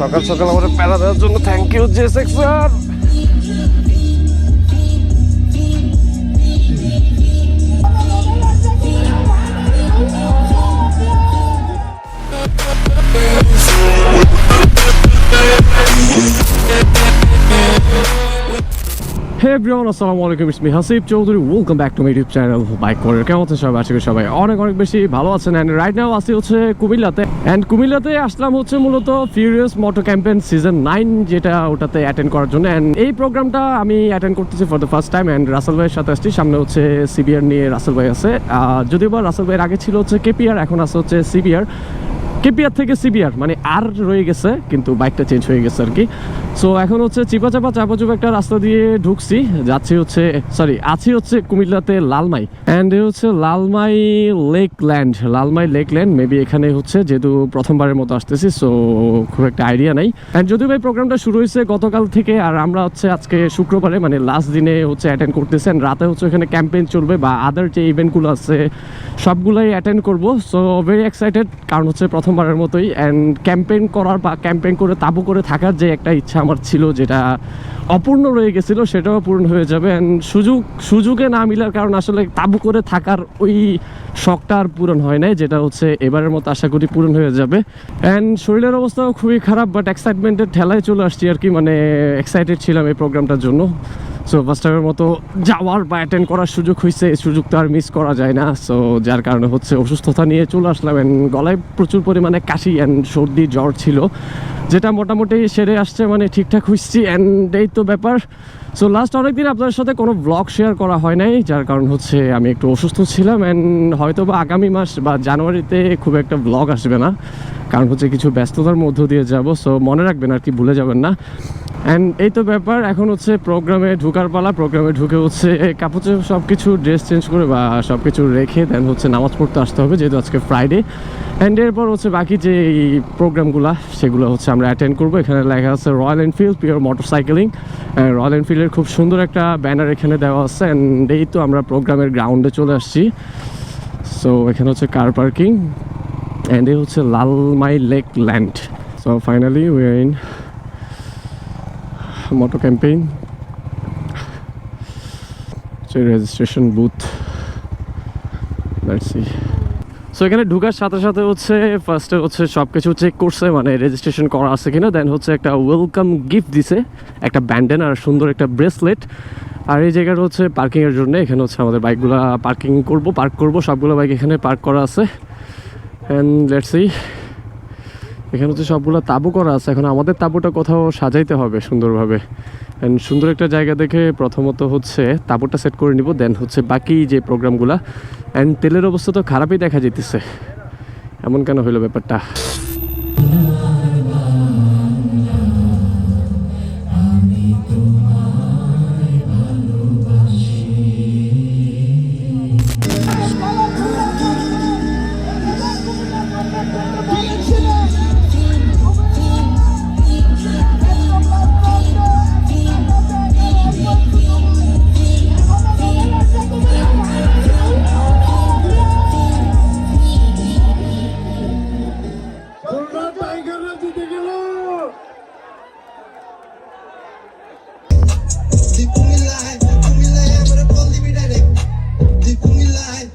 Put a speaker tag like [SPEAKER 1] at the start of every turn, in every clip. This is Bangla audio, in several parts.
[SPEAKER 1] সকাল সকাল আমাদের প্যারা দেওয়ার জন্য থ্যাংক ইউ জেসেক স্যার এভরিওয়ান আসসালামু আলাইকুম it's me Hasib Chowdhury welcome back to my YouTube channel bike করার কেমন আছেন সবাই? আশা করি সবাই অনেক অনেক বেশি ভালো আছেন। অ্যান্ড রাইট নাও আসি হচ্ছে কুমিল্লাতে। অ্যান্ড কুমিল্লাতে আসলাম হচ্ছে মূলত furious motor campaign season nine যেটা ওটাতে অ্যাটেন্ড করার জন্য। অ্যান্ড এই প্রোগ্রামটা আমি অ্যাটেন্ড করতেছি for the first time and Russell ভাইয়ের সাথে আসছি। সামনে হচ্ছে সিবিআর নিয়ে রাসেল ভাই আছে। যদিও বা রাসেল ভাইয়ের আগে ছিল হচ্ছে কেপিআর এখন আছে হচ্ছে সিবিআর কেপিআর থেকে সিবিআর মানে আর রয়ে গেছে, কিন্তু বাইকটা চেঞ্জ হয়ে গেছে আর কি। সো এখন হচ্ছে চিপা চাপা চাপা চুপা একটা রাস্তা দিয়ে ঢুকছি। যাচ্ছি হচ্ছে সরি আছি হচ্ছে কুমিল্লাতে লালমাই। অ্যান্ড হচ্ছে Lalmai lake land Lalmai lake land maybe এখানে হচ্ছে যেহেতু প্রথমবারের মতো আসতেছি সো খুব একটা আইডিয়া নাই। অ্যান্ড যদিও ভাই প্রোগ্রামটা শুরু হয়েছে গতকাল থেকে, আর আমরা হচ্ছে আজকে শুক্রবারে মানে লাস্ট দিনে হচ্ছে অ্যাটেন্ড করতেছি, and রাতে হচ্ছে এখানে ক্যাম্পেইন চলবে বা আদার যে ইভেন্টগুলো আছে, সবগুলোই অ্যাটেন্ড করব। সো ভেরি এক্সাইটেড কারণ হচ্ছে প্রথমবারের মতোই অ্যান্ড ক্যাম্পেইন করার বা ক্যাম্পেইন করে তাবু করে থাকার যে একটা ইচ্ছা আমার ছিল যেটা অপূর্ণ রয়ে গেছিল, সেটাও পূরণ হয়ে যাবে অ্যান্ড সুযোগ, সুযোগে না মিলার কারণ আসলে তাবু করে থাকার ওই শখটা আর পূরণ হয় নাই, যেটা হচ্ছে এবারের মতো আশা করি পূরণ হয়ে যাবে। অ্যান্ড শরীরের অবস্থাও খুবই খারাপ বাট এক্সাইটমেন্টের ঠেলায় চলে আসছি আর কি মানে এক্সাইটেড ছিলাম এই প্রোগ্রামটার জন্য। সো টাইমের মতো যাওয়ার বা অ্যাটেন্ড করার সুযোগ হয়েছে এই সুযোগ তো আর মিস করা যায় না। সো যার কারণে হচ্ছে অসুস্থতা নিয়ে চলে আসলাম অ্যান্ড গলায় প্রচুর পরিমাণে কাশি অ্যান্ড সর্দি জ্বর ছিল। যেটা মোটামুটি সেরে আসছে মানে ঠিকঠাক হইছি অ্যান্ড এই তো ব্যাপার। সো লাস্ট অনেকদিন আপনাদের সাথে কোনো ব্লগ শেয়ার করা হয় নাই, যার কারণ হচ্ছে আমি একটু অসুস্থ ছিলাম অ্যান্ড হয়তো বা আগামী মাস বা জানুয়ারিতে খুব একটা ব্লগ আসবে না, কারণ হচ্ছে কিছু ব্যস্ততার মধ্য দিয়ে যাব সো মনে রাখবেন আর কি, ভুলে যাবেন না। অ্যান্ড এই তো ব্যাপার, এখন হচ্ছে প্রোগ্রামে ঢুকার পালা প্রোগ্রামে ঢুকে হচ্ছে কাপড় সব কিছু ড্রেস চেঞ্জ করে বা সব কিছু রেখে দেন হচ্ছে নামাজ পড়তে আসতে হবে, যেহেতু আজকে ফ্রাইডে অ্যান্ড এরপর হচ্ছে বাকি যে প্রোগ্রামগুলো সেগুলো হচ্ছে আমরা অ্যাটেন্ড করব। এখানে লেখা আছে Royal Enfield pure motorcycling Royal এনফিল্ডের খুব সুন্দর একটা ব্যানার এখানে দেওয়া আছে অ্যান্ড এই তো আমরা প্রোগ্রামের গ্রাউন্ডে চলে আসছি। সো এখানে হচ্ছে কার পার্কিং অ্যান্ড এই হচ্ছে Lalmai lake land. So finally we are in moto campaign registration booth see so এখানে ঢুকার সাথে সাথে হচ্ছে ফার্স্টে হচ্ছে সব কিছু চেক করছে মানে রেজিস্ট্রেশন করা আছে কিনা দেন হচ্ছে একটা ওয়েলকাম গিফট দিছে, একটা ব্যান্ডেন আর সুন্দর একটা ব্রেসলেট আর এই জায়গাটা হচ্ছে পার্কিংয়ের জন্য এখানে হচ্ছে আমাদের বাইকগুলো পার্কিং করব পার্ক করব, সবগুলো বাইক এখানে পার্ক করা আছে। অ্যান্ড লেটস এখানে হচ্ছে সবগুলো তাবু করা আছে। এখন আমাদের তাবুটা কোথাও সাজাইতে হবে সুন্দরভাবে। অ্যান্ড সুন্দর একটা জায়গা দেখে প্রথমত হচ্ছে তাঁবুটা সেট করে নিব দেন হচ্ছে বাকি যে প্রোগ্রামগুলো। অ্যান্ড তেলের অবস্থা তো খারাপই দেখা যেতেছে এমন কেন হইল ব্যাপারটা?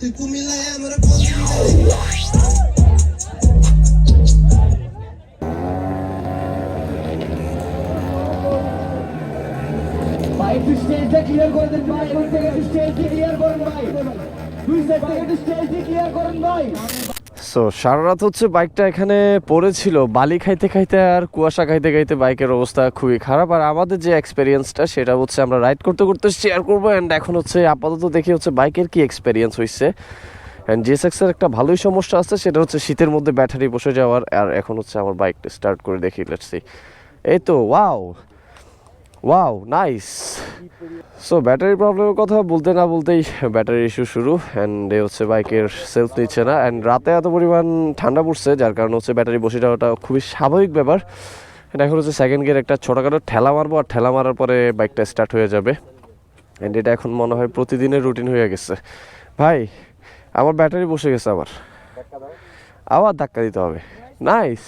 [SPEAKER 2] তুই কুমিল্লায় আমরা
[SPEAKER 3] একটু স্টেজটা ক্লিয়ার করে দেন ভাই একটু স্টেজটি ক্লিয়ার করেন ভাই দুই সাইড থেকে একটু স্টেজটি ক্লিয়ার করেন ভাই
[SPEAKER 1] সো সারা রাত হচ্ছে বাইকটা এখানে পড়েছিল। বালি খাইতে খাইতে আর কুয়াশা খাইতে খাইতে বাইকের অবস্থা খুবই খারাপ। আর আমাদের যে এক্সপেরিয়েন্সটা সেটা হচ্ছে আমরা রাইড করতে করতে শেয়ার করব। অ্যান্ড এখন হচ্ছে আপাতত দেখি হচ্ছে বাইকের কি এক্সপেরিয়েন্স হয়েছে অ্যান্ড জিএসএক্সের একটা ভালোই সমস্যা আছে, সেটা হচ্ছে শীতের মধ্যে ব্যাটারি বসে যাওয়ার। আর এখন হচ্ছে আমার বাইকটা স্টার্ট করে দেখি লেটসি এই তো wow wow nice so battery প্রবলেমের কথা বলতে না বলতেই ব্যাটারি ইস্যু শুরু অ্যান্ড এ হচ্ছে বাইকের সেলফ নিচ্ছে না অ্যান্ড রাতে এত পরিমাণ ঠান্ডা পড়ছে, যার কারণে হচ্ছে ব্যাটারি বসে যাওয়াটা খুবই স্বাভাবিক ব্যাপার। And এখন হচ্ছে সেকেন্ড গিয়ার একটা ছোটোখাটো ঠেলা মারবো, আর ঠেলা মারার পরে বাইকটা স্টার্ট হয়ে যাবে। অ্যান্ড এটা এখন মনে হয় প্রতিদিনের রুটিন হয়ে গেছে। ভাই, আমার ব্যাটারি বসে গেছে আবার। আবার ধাক্কা দিতে হবে। নাইস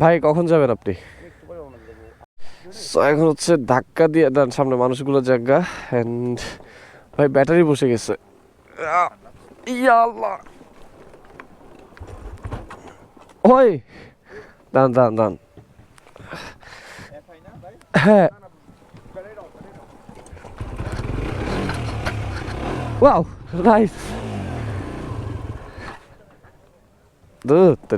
[SPEAKER 1] ভাই, কখন যাবেন আপনি? So, এখন হচ্ছে ধাক্কা দিয়ে দেন সামনে মানুষগুলো জায়গা অ্যান্ড ভাই ব্যাটারি বসে গেছে। আল্লাহ। ওই দান দান দান হ্যাঁ। ওয়াও নাইস দুধ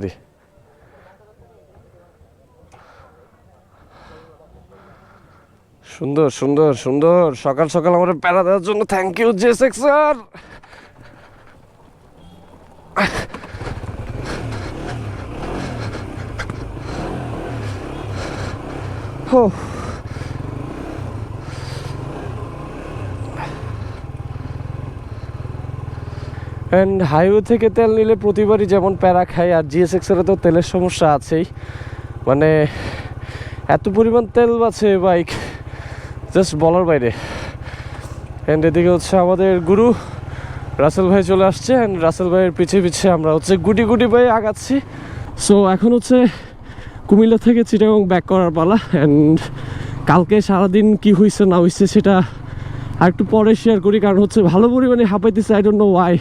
[SPEAKER 1] সুন্দর সুন্দর সুন্দর। সকাল সকাল আমার প্যারা দেওয়ার জন্য থ্যাংক ইউ জে স্যার Oh. অ্যান্ড হাইওয়ে থেকে তেল নিলে প্রতিবারই যেমন প্যারা খাই, আর জিএসএক্সের তো তেলের সমস্যা আছেই। মানে এত পরিমাণ তেল বাছে বাইক জাস্ট বলার বাইরে। অ্যান্ড এদিকে হচ্ছে আমাদের গুরু রাসেল ভাই চলে আসছে। অ্যান্ড রাসেল ভাইয়ের পিছে পিছে আমরা হচ্ছে গুটি গুটি ভাই আগাচ্ছি। সো এখন হচ্ছে কুমিল্লা থেকে চিটাগং ব্যাক করার পালা। অ্যান্ড কালকে সারাদিন কি হয়েছে না হয়েছে সেটা আর একটু পরে শেয়ার করি। কারণ হচ্ছে ভালো পরিমাণে হাঁপাইতেছে আই ডোন্ট নো ওয়াই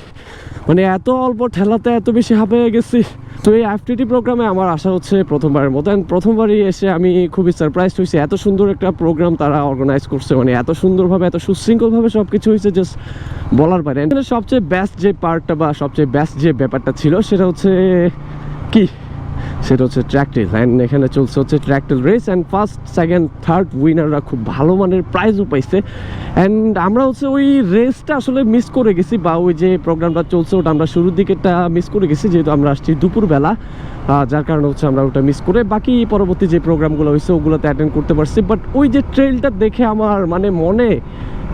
[SPEAKER 1] মানে এত অল্প ঠেলাতে এত বেশি হাঁপিয়ে গেছি। তো এই এফটিটি প্রোগ্রামে আমার আশা হচ্ছে প্রথমবারের মতো। অ্যান্ড প্রথমবারই এসে আমি খুবই সারপ্রাইজ হয়েছি। এত সুন্দর একটা প্রোগ্রাম তারা অর্গানাইজ করছে। মানে এত সুন্দরভাবে, এত সুশৃঙ্খলভাবে সব কিছু হয়েছে জাস্ট বলার বাইরে। সবচেয়ে বেস্ট যে পার্টটা বা সবচেয়ে বেস্ট যে ব্যাপারটা ছিল, সেটা হচ্ছে কি? সেটা হচ্ছে ট্র্যাকটেল অ্যান্ড এখানে চলছে হচ্ছে ট্র্যাকটেল race and first second third উইনাররা খুব ভালো মানের প্রাইজও পাইছে। অ্যান্ড আমরা হচ্ছে ওই রেসটা আসলে মিস করে গেছি বা ওই যে প্রোগ্রামটা চলছে, ওটা আমরা শুরুর দিকেরটা মিস করে গেছি, যেহেতু আমরা আসছি দুপুরবেলা। যার কারণে হচ্ছে আমরা ওটা মিস করে বাকি পরবর্তী যে প্রোগ্রামগুলো হয়েছে, ওগুলোতে অ্যাটেন্ড করতে পারছি। বাট ওই যে ট্রেলটা দেখে আমার মানে মনে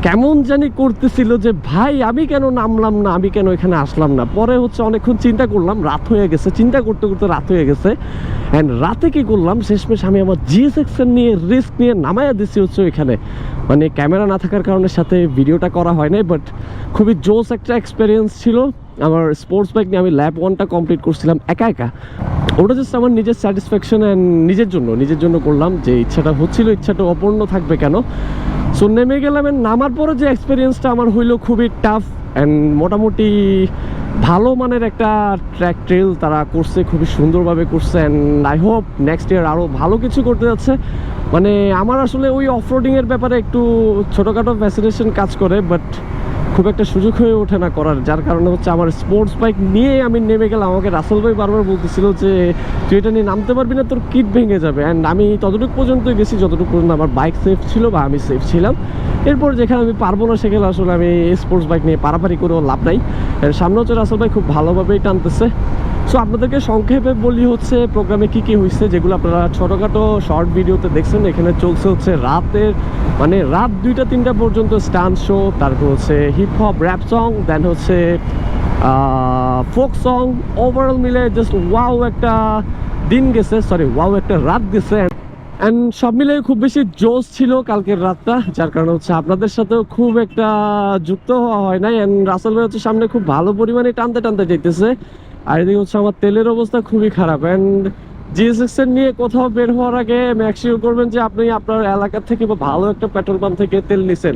[SPEAKER 1] কেমন জানি করতেছিল যে, ভাই, আমি কেন নামলাম না? আমি কেন এখানে আসলাম না? পরে হচ্ছে অনেকক্ষণ চিন্তা করলাম, রাত হয়ে গেছে। চিন্তা করতে করতে রাত হয়ে গেছে। অ্যান্ড রাতে কী করলাম? শেষমেশ আমি আমার জিএসএক্সের নিয়ে রিস্ক নিয়ে নামাইয়া দিছি হচ্ছে ওইখানে। মানে ক্যামেরা না থাকার কারণে সাথে ভিডিওটা করা হয় নাই বাট খুবই জোস একটা এক্সপিরিয়েন্স ছিল। আমার স্পোর্টস বাইক নিয়ে আমি ল্যাব ওয়ানটা কমপ্লিট করছিলাম একা একা। ওটা জাস্ট আমার নিজের স্যাটিসফ্যাকশন অ্যান্ড নিজের জন্য নিজের জন্য করলাম। যে ইচ্ছাটা হচ্ছিল, ইচ্ছাটা অপূর্ণ থাকবে কেন? সো নেমে গেলাম অ্যান্ড নামার পরে যে এক্সপিরিয়েন্সটা আমার হইল খুবই টাফ অ্যান্ড মোটামুটি ভালো মানের একটা ট্র্যাক ট্রেল তারা করছে, খুবই সুন্দরভাবে করছে and I hope next year আরও ভালো কিছু করতে যাচ্ছে। মানে আমার আসলে ওই অফরোডিংয়ের ব্যাপারে একটু ছোটোখাটো ফ্যাসিনেশন কাজ করে বাট খুব একটা সুযোগ হয়ে ওঠে না করার, যার কারণে হচ্ছে আমার স্পোর্টস বাইক নিয়ে আমি নেমে গেলাম। আমাকে রাসেল ভাই বারবার বলতেছিল যে, তুই এটা নিয়ে নামতে পারবি না, তোর কিট ভেঙে যাবে। অ্যান্ড আমি ততটুকু পর্যন্তই গেছি, যতটুকু পর্যন্ত আমার বাইক সেফ ছিল বা আমি সেফ ছিলাম। এরপর যেখানে আমি পারব না, সেখানে আসলে আমি স্পোর্টস বাইক নিয়ে পারাপারি করেও লাভ নাই। সামনে হচ্ছে রাসেল ভাই খুব ভালোভাবেই টানতেছে। সো আপনাদেরকে সংক্ষেপে বলি হচ্ছে, প্রোগ্রামে কি কি হয়েছে যেগুলো আপনারা ছোটোখাটো শর্ট ভিডিওতে দেখছেন, এখানে চলছে হচ্ছে রাতের মানে রাত দুইটা, তিনটা পর্যন্ত স্টান শো তারপর হচ্ছে hip hop rap song then হচ্ছে ফোক সং ওভারঅল মিলে জাস্ট ওয়াও একটা দিন গেছে সরি ওয়াও একটা রাত গেছে। অ্যান্ড সব মিলে খুব বেশি জোশ ছিল কালকের রাতটা, যার কারণে হচ্ছে আপনাদের সাথেও খুব একটা যুক্ত হওয়া হয় নাই। অ্যান্ড রাসেল ভাই হচ্ছে সামনে খুব ভালো পরিমাণে টানতে টানতে যেতেছে আর এদিকে হচ্ছে আমার তেলের অবস্থা খুবই খারাপ। অ্যান্ড জিএসএক্স এর নিয়ে কোথাও বের হওয়ার আগে ম্যাক্সিও করবেন যে আপনি আপনার এলাকা থেকে বা ভালো একটা পেট্রোল পাম্প থেকে তেল নিছেন।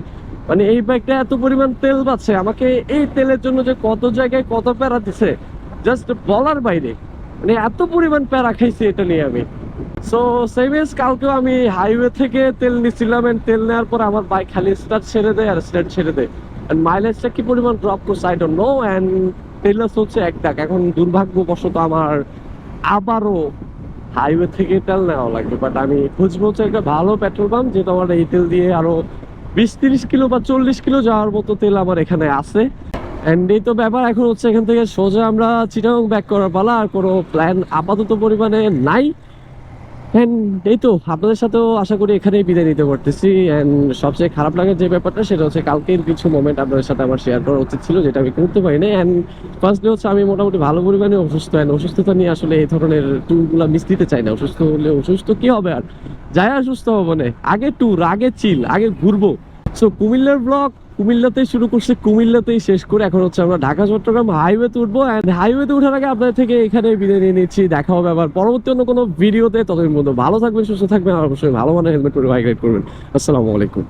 [SPEAKER 1] মানে এই বাইকটা এত পরিমাণ তেল পাচ্ছে, আমাকে এই তেলের জন্য যে কত জায়গায় কত প্যারা দিছে জাস্ট বলার বাইরে। মানে এত পরিমাণ প্যারা খাইছি এটা নিয়ে আমি। সো সেভিস কালকেও আমি হাইওয়ে থেকে তেল নিছিলাম and তেল নেওয়ার পর আমার বাইক খালি স্টার্ট ছেড়ে দেয় আর স্টার্ট ছেড়ে দেয়। অ্যান্ড মাইলেজটা কি পরিমাণ ড্রপ করছে আই ডোন্ট নো অ্যান্ড তেলস হচ্ছে এক ডাক এখন দুর্ভাগ্যবশত আমার আবারও হাইওয়ে থেকে তেল নেওয়া লাগবে বাট আমি খুঁজবো হচ্ছে একটা ভালো পেট্রোল পাম্প যেটা আমার এই তেল দিয়ে আরও বিশ তিরিশ কিলো বা চল্লিশ কিলো যাওয়ার মতো তেল আমার এখানে আছে। অ্যান্ড এই তো ব্যাপার, এখন হচ্ছে এখান থেকে সোজা আমরা চিটাগং ব্যাক করার পালা, আর কোনো প্ল্যান আপাতত পরিমাণে নাই। অ্যান্ড এই তো, আপনাদের সাথেও আশা করি এখানেই বিদায় নিতে পারতেছি। অ্যান্ড সবচেয়ে খারাপ লাগার যে ব্যাপারটা, সেটা হচ্ছে কালকের কিছু মোমেন্ট আপনাদের সাথে আমার শেয়ার করা উচিত ছিল, যেটা আমি করতে পারিনি। অ্যান্ড ফার্স্টলি হচ্ছে আমি মোটামুটি ভালো পরিমাণে অসুস্থ অ্যান্ড অসুস্থতা নিয়ে আসলে এই ধরনের ট্যুরগুলো মিস দিতে চাই না। অসুস্থ হলে অসুস্থ কি হবে আর? যাই আর সুস্থ হব না। আগে ট্যুর আগে চিল আগে ঘুরবো। সো কুমিল্লার ব্লগ কুমিল্লাতেই শুরু করছে, কুমিল্লাতেই শেষ করে এখন হচ্ছে আমরা ঢাকা, চট্টগ্রাম হাইওয়েতে উঠবো অ্যান্ড হাইওয়েতে উঠার আগে আপনাদের থেকে এখানে বিদায় নিয়ে নিচ্ছি। দেখা হবে আবার পরবর্তী অন্য কোনো ভিডিওতে ততদিন মধ্যে ভালো থাকবেন, সুস্থ থাকবেন, আর অবশ্যই ভালো মানের হেলমেট করে বাইক রাইড করবেন। আসসালামু আলাইকুম।